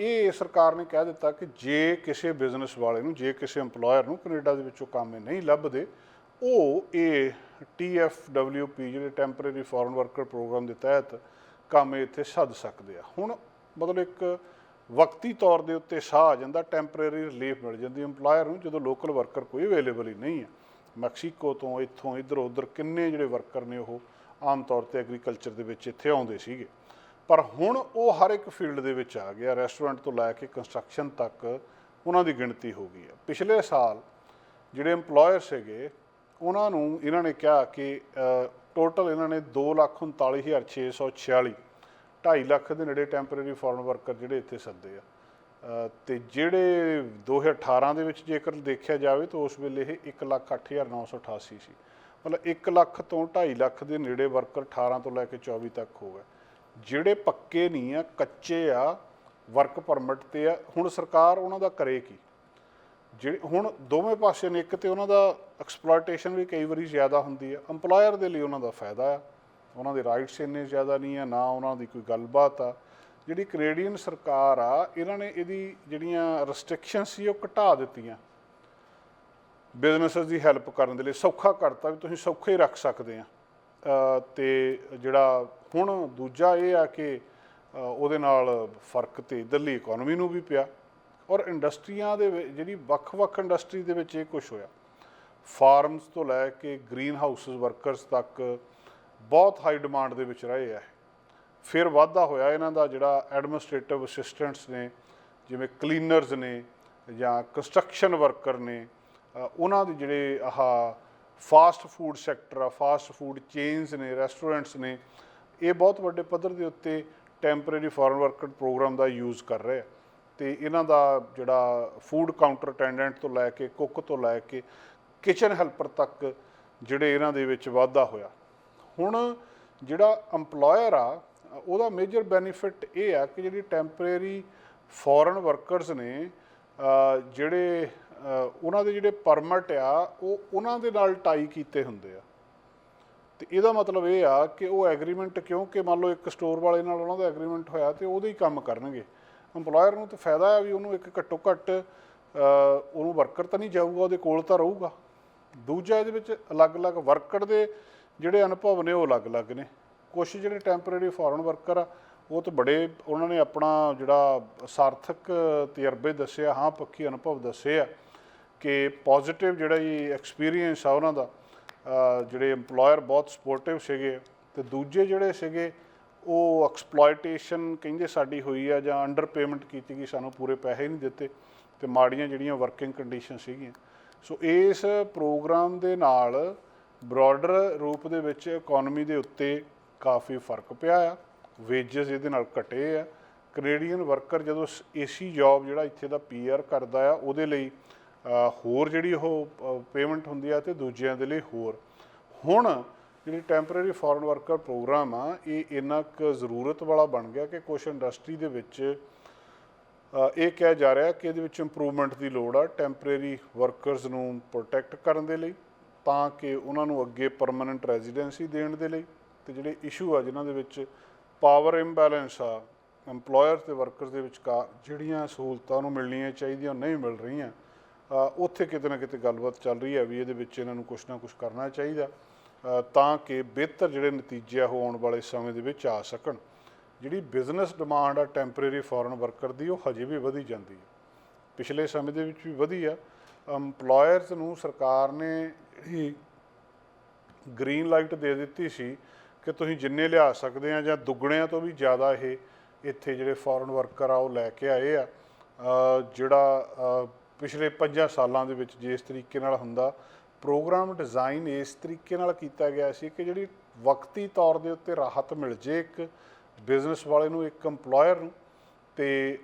ਇਹ ਸਰਕਾਰ ਨੇ ਕਹਿ ਦਿੱਤਾ ਕਿ ਜੇ ਕਿਸੇ ਬਿਜ਼ਨਸ ਵਾਲੇ ਨੂੰ, ਜੇ ਕਿਸੇ EMPLOYER ਨੂੰ ਕੈਨੇਡਾ ਦੇ ਵਿੱਚੋਂ ਕੰਮ ਨਹੀਂ ਲੱਭਦੇ, ਉਹ ਇਹ TFWP ਜਿਹੜੇ ਟੈਂਪਰੇਰੀ ਫੋਰਨ ਵਰਕਰ ਪ੍ਰੋਗਰਾਮ ਦੇ ਤਹਿਤ ਕੰਮ ਇੱਥੇ ਸੱਦ ਸਕਦੇ ਆ। ਹੁਣ ਮਤਲਬ ਇੱਕ ਵਕਤੀ ਤੌਰ ਦੇ ਉੱਤੇ ਸਾਹ ਆ ਜਾਂਦਾ ਟੈਂਪਰੇਰੀ ਰਿਲੀਫ ਮਿਲ ਜਾਂਦੀ EMPLOYER ਨੂੰ, ਜਦੋਂ ਲੋਕਲ ਵਰਕਰ ਕੋਈ ਅਵੇਲੇਬਲ ਹੀ ਨਹੀਂ ਹੈ। ਮੈਕਸੀਕੋ ਤੋਂ ਇੱਥੋਂ ਇੱਧਰ ਉੱਧਰ ਕਿੰਨੇ ਜਿਹੜੇ ਵਰਕਰ ਨੇ ਉਹ ਆਮ ਤੌਰ ਤੇ ਐਗਰੀਕਲਚਰ ਦੇ ਵਿੱਚ ਇੱਥੇ ਆਉਂਦੇ ਸੀਗੇ। ਪਰ ਹੁਣ ਉਹ ਹਰ ਇੱਕ ਫੀਲਡ ਦੇ ਵਿੱਚ ਆ ਗਿਆ ਰੈਸਟੋਰੈਂਟ ਤੋਂ ਲੈ ਕੇ ਕੰਸਟਰਕਸ਼ਨ ਤੱਕ ਉਹਨਾਂ ਦੀ ਗਿਣਤੀ ਹੋ ਗਈ ਹੈ। ਪਿਛਲੇ ਸਾਲ ਜਿਹੜੇ EMPLOYER ਸੀਗੇ ਉਹਨਾਂ ਨੂੰ ਇਹਨਾਂ ਨੇ ਕਿਹਾ ਕਿ ਟੋਟਲ ਇਹਨਾਂ ਨੇ 239646 2.5 ਲੱਖ ਦੇ ਨੇੜੇ ਟੈਂਪਰੇਰੀ ਫੋਰਨ ਵਰਕਰ ਜਿਹੜੇ ਇੱਥੇ ਸੱਦੇ ਆ। ਅ, ਤੇ ਜਿਹੜੇ 2018 ਦੇ ਵਿੱਚ ਜੇਕਰ ਦੇਖਿਆ ਜਾਵੇ ਤਾਂ ਉਸ ਵੇਲੇ ਇਹ 1,08,988 ਸੀ। ਮਤਲਬ 1 ਲੱਖ ਤੋਂ 2.5 ਲੱਖ ਦੇ ਨੇੜੇ ਵਰਕਰ 18 ਤੋਂ ਲੈ ਕੇ 24 ਤੱਕ ਹੋ ਗਏ। ਜਿਹੜੇ ਪੱਕੇ ਨਹੀਂ ਆ, ਕੱਚੇ ਆ ਵਰਕ ਪਰਮਿਟ ਤੇ ਆ, ਹੁਣ ਸਰਕਾਰ ਉਹਨਾਂ ਦਾ ਕਰੇ ਕੀ? ਜਿਹੜੇ ਹੁਣ ਦੋਵੇਂ ਪਾਸੇ ਨੇ, ਇੱਕ ਤੇ ਉਹਨਾਂ ਦਾ ਐਕਸਪਲੋਇਟੇਸ਼ਨ ਵੀ ਕਈ ਵਾਰੀ ਜ਼ਿਆਦਾ ਹੁੰਦੀ ਹੈ EMPLOYER ਦੇ ਲਈ ਉਹਨਾਂ ਦਾ ਫਾਇਦਾ ਆ। ਉਹਨਾਂ ਦੇ ਰਾਈਟਸ ਇੰਨੇ ਜ਼ਿਆਦਾ ਨਹੀਂ ਆ, ਨਾ ਉਹਨਾਂ ਦੀ ਕੋਈ ਗੱਲਬਾਤ ਆ। ਜਿਹੜੀ ਕੈਨੇਡੀਅਨ ਸਰਕਾਰ ਆ, ਇਹਨਾਂ ਨੇ ਇਹਦੀ ਜਿਹੜੀਆਂ ਰੈਸਟ੍ਰਿਕਸ਼ਨ ਸੀ, ਉਹ ਘਟਾ ਦਿੱਤੀਆਂ। ਬਿਜ਼ਨੈਸਸ ਦੀ ਹੈਲਪ ਕਰਨ ਦੇ ਲਈ ਸੌਖਾ ਕਰਤਾ ਵੀ ਤੁਸੀਂ ਸੌਖੇ ਰੱਖ ਸਕਦੇ ਆ। ਅ, ਤੇ ਜਿਹੜਾ ਹੁਣ ਦੂਜਾ ਇਹ ਆ ਕਿ ਉਹਦੇ ਨਾਲ ਫ਼ਰਕ ਤੇ ਇਧਰਲੀ ਇਕਨੋਮੀ ਨੂੰ ਵੀ ਪਿਆ ਔਰ ਇੰਡਸਟਰੀਆਂ ਦੇ ਜਿਹੜੀ ਵੱਖ-ਵੱਖ ਇੰਡਸਟਰੀ ਦੇ ਵਿੱਚ ਇਹ ਕੁਝ ਹੋਇਆ। ਫਾਰਮਸ ਤੋਂ ਲੈ ਕੇ ਗ੍ਰੀਨ ਹਾਊਸਸ ਵਰਕਰਸ ਤੱਕ ਬਹੁਤ ਹਾਈ ਡਿਮਾਂਡ ਦੇ ਵਿੱਚ ਰਹੇ ਆ ਫਿਰ ਵਾਧਾ ਹੋਇਆ ਇਹਨਾਂ ਦਾ ਜਿਹੜਾ ਐਡਮਿਨਿਸਟ੍ਰੇਟਿਵ ਅਸਿਸਟੈਂਟਸ ਨੇ ਜਿਵੇਂ ਕਲੀਨਰਸ ਨੇ ਜਾਂ ਕੰਸਟਰਕਸ਼ਨ ਵਰਕਰ ਨੇ ਉਹਨਾਂ ਦੇ ਜਿਹੜੇ ਆਹ ਫਾਸਟ ਫੂਡ ਸੈਕਟਰ ਆ ਫਾਸਟ ਫੂਡ ਚੇਨਸ ਨੇ ਰੈਸਟੋਰੈਂਟਸ ਨੇ, ਇਹ ਬਹੁਤ ਵੱਡੇ ਪੱਧਰ ਦੇ ਉੱਤੇ ਟੈਂਪਰੇਰੀ ਫੋਰਨ ਵਰਕਰ ਪ੍ਰੋਗਰਾਮ ਦਾ ਯੂਜ਼ ਕਰ ਰਹੇ ਆ। ਤੇ ਇਹਨਾਂ ਦਾ ਜਿਹੜਾ ਫੂਡ ਕਾਊਂਟਰ ਅਟੈਂਡੈਂਟ ਤੋਂ ਲੈ ਕੇ ਕੁੱਕ ਤੋਂ ਲੈ ਕੇ ਕਿਚਨ ਹੈਲਪਰ ਤੱਕ ਜਿਹੜੇ ਇਹਨਾਂ ਦੇ ਵਿੱਚ ਵਾਧਾ ਹੋਇਆ। ਹੁਣ ਜਿਹੜਾ EMPLOYER ਆ, ਉਹਦਾ ਮੇਜਰ ਬੈਨੀਫਿਟ ਇਹ ਆ ਕਿ ਜਿਹੜੀ ਟੈਂਪਰੇਰੀ ਫੋਰਨ ਵਰਕਰਸ ਨੇ ਜਿਹੜੇ ਉਹਨਾਂ ਦੇ ਜਿਹੜੇ ਪਰਮਿਟ ਆ, ਉਹ ਉਹਨਾਂ ਦੇ ਨਾਲ ਟਾਈ ਕੀਤੇ ਹੁੰਦੇ ਆ। ਤੇ ਇਹਦਾ ਮਤਲਬ ਇਹ ਆ ਕਿ ਉਹ ਐਗਰੀਮੈਂਟ ਕਿਉਂਕਿ ਮੰਨ ਲਓ ਇੱਕ ਸਟੋਰ ਵਾਲੇ ਨਾਲ ਉਹਨਾਂ ਦਾ ਐਗਰੀਮੈਂਟ ਹੋਇਆ ਤੇ ਉਹਦੇ ਹੀ ਕੰਮ ਕਰਨਗੇ। EMPLOYER ਨੂੰ ਤਾਂ ਫਾਇਦਾ ਆ ਵੀ ਉਹਨੂੰ ਇੱਕ ਘੱਟੋ ਘੱਟ ਉਹਨੂੰ ਵਰਕਰ ਤਾਂ ਨਹੀਂ ਜਾਊਗਾ, ਉਹਦੇ ਕੋਲ ਤਾਂ ਰਹੂਗਾ। ਦੂਜਾ ਇਹਦੇ ਵਿੱਚ ਅਲੱਗ-ਅਲੱਗ ਵਰਕਰ ਦੇ ਜਿਹੜੇ ਅਨੁਭਵ ਨੇ, ਉਹ ਅਲੱਗ-ਅਲੱਗ ਨੇ। ਕੁਝ ਜਿਹੜੇ ਟੈਂਪਰੇਰੀ ਫੋਰਨ ਵਰਕਰ ਆ, ਉਹ ਤਾਂ ਬੜੇ ਉਹਨਾਂ ਨੇ ਆਪਣਾ ਜਿਹੜਾ ਸਾਰਥਕ ਤਜਰਬੇ ਦੱਸਿਆ ਹਾਂ, ਪੱਖੀ ਅਨੁਭਵ ਦੱਸੇ ਆ। ਕਿ ਪੋਜ਼ਿਟਿਵ ਜਿਹੜਾ ਜੀ ਐਕਸਪੀਰੀਅੰਸ ਆ ਉਹਨਾਂ ਦਾ ਜਿਹੜੇ EMPLOYER ਬਹੁਤ ਸਪੋਰਟਿਵ ਸੀਗੇ ਤੇ ਦੂਜੇ ਜਿਹੜੇ ਸੀਗੇ, ਉਹ ਐਕਸਪਲੋਇਟੇਸ਼ਨ ਕਹਿੰਦੇ ਸਾਡੀ ਹੋਈ ਆ ਜਾਂ ਅੰਡਰ ਪੇਮੈਂਟ ਕੀਤੀ ਗਈ, ਸਾਨੂੰ ਪੂਰੇ ਪੈਸੇ ਨਹੀਂ ਦਿੱਤੇ ਤੇ ਮਾੜੀਆਂ ਜਿਹੜੀਆਂ ਵਰਕਿੰਗ ਕੰਡੀਸ਼ਨ ਸੀਗੀਆਂ। ਸੋ ਇਸ ਪ੍ਰੋਗਰਾਮ ਦੇ ਨਾਲ ਬ੍ਰੌਡਰ ਰੂਪ ਦੇ ਵਿੱਚ ਇਕਨੋਮੀ ਦੇ ਉੱਤੇ ਕਾਫੀ ਫ਼ਰਕ ਪਿਆ ਆ ਵੇਜਸ ਇਹਦੇ ਨਾਲ ਘਟੇ ਆ। ਕੈਨੇਡੀਅਨ ਵਰਕਰ ਜਦੋਂ ਏਸੀ ਜੌਬ ਜਿਹੜਾ ਇੱਥੇ ਦਾ ਪੀਆਰ ਕਰਦਾ ਆ, ਉਹਦੇ ਲਈ ਹੋਰ ਜਿਹੜੀ ਉਹ ਪੇਮੈਂਟ ਹੁੰਦੀ ਆ ਤੇ ਦੂਜਿਆਂ ਦੇ ਲਈ ਹੋਰ। ਹੁਣ ਜਿਹੜੀ ਟੈਂਪਰੇਰੀ ਫੋਰਨ ਵਰਕਰ ਪ੍ਰੋਗਰਾਮ ਆ, ਇਹ ਇੰਨਾ ਕੁ ਜ਼ਰੂਰਤ ਵਾਲਾ ਬਣ ਗਿਆ ਕਿ ਕੁਝ ਇੰਡਸਟਰੀ ਦੇ ਵਿੱਚ ਇਹ ਕਿਹਾ ਜਾ ਰਿਹਾ ਕਿ ਇਹਦੇ ਵਿੱਚ ਇੰਪਰੂਵਮੈਂਟ ਦੀ ਲੋੜ ਆ ਟੈਂਪਰੇਰੀ ਵਰਕਰਸ ਨੂੰ ਪ੍ਰੋਟੈਕਟ ਕਰਨ ਦੇ ਲਈ, ਤਾਂ ਕਿ ਉਹਨਾਂ ਨੂੰ ਅੱਗੇ ਪਰਮਨੈਂਟ ਰੈਜ਼ੀਡੈਂਸੀ ਦੇਣ ਦੇ ਲਈ। ਤੇ ਜਿਹੜੇ ਇਸ਼ੂ ਆ ਜਿਨ੍ਹਾਂ ਦੇ ਵਿੱਚ ਪਾਵਰ ਇੰਬੈਲੈਂਸ ਆ, EMPLOYER ਤੇ ਵਰਕਰਸ ਦੇ ਵਿਚਕਾਰ ਜਿਹੜੀਆਂ ਸਹੂਲਤਾਂ ਨੂੰ ਮਿਲਣੀਆਂ ਚਾਹੀਦੀਆਂ, ਉਹ ਨਹੀਂ ਮਿਲ ਰਹੀਆਂ। ਉੱਥੇ ਕਿਤੇ ਨਾ ਕਿਤੇ ਗੱਲਬਾਤ ਚੱਲ ਰਹੀ ਹੈ ਵੀ ਇਹਦੇ ਵਿੱਚ ਇਹਨਾਂ ਨੂੰ ਕੁਝ ਨਾ ਕੁਝ ਕਰਨਾ ਚਾਹੀਦਾ ਤਾਂ ਕਿ ਬਿਹਤਰ ਜਿਹੜੇ ਨਤੀਜੇ ਆ ਉਹ ਆਉਣ ਵਾਲੇ ਸਮੇਂ ਦੇ ਵਿੱਚ ਆ ਸਕਣ। ਜਿਹੜੀ ਬਿਜ਼ਨਸ ਡਿਮਾਂਡ ਆ ਟੈਂਪਰੇਰੀ ਫੋਰਨ ਵਰਕਰ ਦੀ, ਉਹ ਹਜੇ ਵੀ ਵਧੀ ਜਾਂਦੀ ਹੈ। ਪਿਛਲੇ ਸਮੇਂ ਦੇ ਵਿੱਚ ਵੀ ਵਧੀ ਆ। EMPLOYERS ਨੂੰ ਸਰਕਾਰ ਨੇ ਜਿਹੜੀ ਗ੍ਰੀਨ ਲਾਈਟ ਦੇ ਦਿੱਤੀ ਸੀ ਕਿ ਤੁਸੀਂ ਜਿੰਨੇ ਲਿਆ ਸਕਦੇ ਆ ਜਾਂ ਦੁੱਗਣਿਆਂ ਤੋਂ ਵੀ ਜ਼ਿਆਦਾ ਇਹ ਇੱਥੇ ਜਿਹੜੇ ਫੋਰਨ ਵਰਕਰ ਆ, ਉਹ ਲੈ ਕੇ ਆਏ ਆ। ਜਿਹੜਾ ਪਿਛਲੇ 5 ਸਾਲਾਂ ਦੇ ਵਿੱਚ ਜਿਸ ਤਰੀਕੇ ਨਾਲ ਹੁੰਦਾ, ਪ੍ਰੋਗਰਾਮ ਡਿਜ਼ਾਈਨ ਇਸ ਤਰੀਕੇ ਨਾਲ ਕੀਤਾ ਗਿਆ ਸੀ ਕਿ ਜਿਹੜੀ ਵਕਤੀ ਤੌਰ ਦੇ ਉੱਤੇ ਰਾਹਤ ਮਿਲ ਜੇ ਇੱਕ ਬਿਜ਼ਨਸ ਵਾਲੇ ਨੂੰ, ਇੱਕ EMPLOYER ਨੂੰ, ਤੇ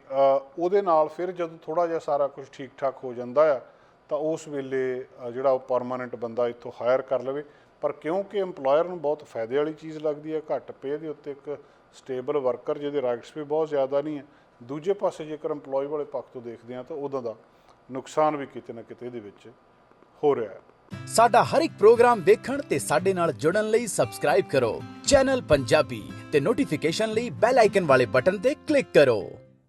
ਉਹਦੇ ਨਾਲ ਫਿਰ ਜਦੋਂ ਥੋੜਾ ਜਿਹਾ ਸਾਰਾ ਕੁਝ ਠੀਕ ਠਾਕ ਹੋ ਜਾਂਦਾ ਆ, ਤਾਂ ਉਸ ਵੇਲੇ ਜਿਹੜਾ ਉਹ ਪਰਮਾਨੈਂਟ ਬੰਦਾ ਇੱਥੋਂ ਹਾਇਰ ਕਰ ਲਵੇ। ਪਰ ਕਿਉਂਕਿ EMPLOYER ਨੂੰ ਬਹੁਤ ਫਾਇਦੇ ਵਾਲੀ ਚੀਜ਼ ਲੱਗਦੀ ਹੈ ਘੱਟ ਪੇ ਦੇ ਉੱਤੇ ਇੱਕ ਸਟੇਬਲ ਵਰਕਰ ਜਿਹਦੇ ਰਾਈਟਸ ਵੀ ਬਹੁਤ ਜ਼ਿਆਦਾ ਨਹੀਂ ਹੈ, ਦੂਜੇ ਪਾਸੇ ਜੇਕਰ EMPLOYE ਵਾਲੇ ਪੱਖ ਤੋਂ ਦੇਖਦੇ ਹਾਂ ਤਾਂ ਉਦੋਂ ਦਾ ਨੁਕਸਾਨ ਵੀ ਕਿਤੇ ਨਾ ਕਿਤੇ ਇਹਦੇ ਵਿੱਚ ਹੋ ਰਿਹਾ ਹੈ। ਸਾਡਾ ਹਰ ਇੱਕ ਪ੍ਰੋਗਰਾਮ ਦੇਖਣ ਤੇ ਸਾਡੇ ਨਾਲ ਜੁੜਨ ਲਈ ਸਬਸਕ੍ਰਾਈਬ ਕਰੋ। ਚੈਨਲ ਪੰਜਾਬੀ ਤੇ ਨੋਟੀਫਿਕੇਸ਼ਨ ਲਈ ਬੈਲ ਆਈਕਨ ਵਾਲੇ ਬਟਨ ਤੇ ਕਲਿੱਕ ਕਰੋ।